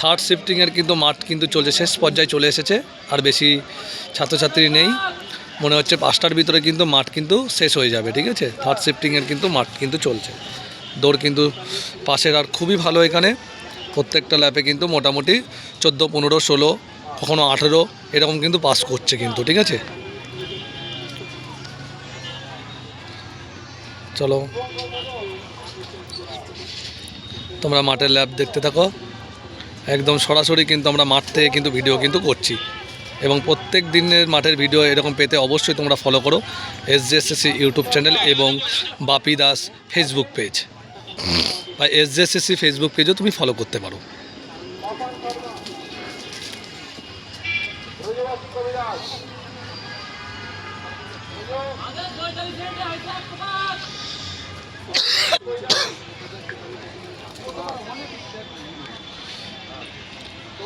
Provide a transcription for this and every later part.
Third শিফটিংয়ের কিন্তু মাঠ কিন্তু চলছে, শেষ পর্যায়ে চলে এসেছে, আর বেশি ছাত্রছাত্রী নেই। মনে হচ্ছে পাঁচটার ভিতরে কিন্তু মাঠ কিন্তু শেষ হয়ে যাবে, ঠিক আছে? থার্ড শিফটিংয়ের কিন্তু মাঠ কিন্তু চলছে। দৌড় কিন্তু পাশের আর খুবই ভালো এখানে। প্রত্যেকটা ল্যাপে কিন্তু মোটামুটি চোদ্দ, পনেরো, ষোলো, কখনো আঠেরো, এরকম কিন্তু পাস করছে কিন্তু, ঠিক আছে? চলো। তোমরা মাঠের ল্যাব দেখতে থাকো। একদম সরাসরি কিন্তু আমরা মাঠ থেকে কিন্তু ভিডিও কিন্তু করছি। এবং প্রত্যেক দিনের মাঠের ভিডিও এরকম পেতে অবশ্যই তোমরা ফলো করো S G S YouTube channel এবং বাপি দাস ফেসবুক পেজ বা এস জি এস ফেসবুক পেজও তুমি ফলো করতে পারো।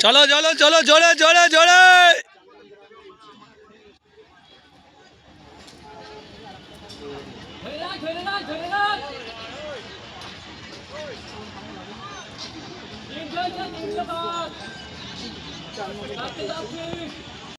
চলো চলো চলো জোরে জোরে জোরে ধরে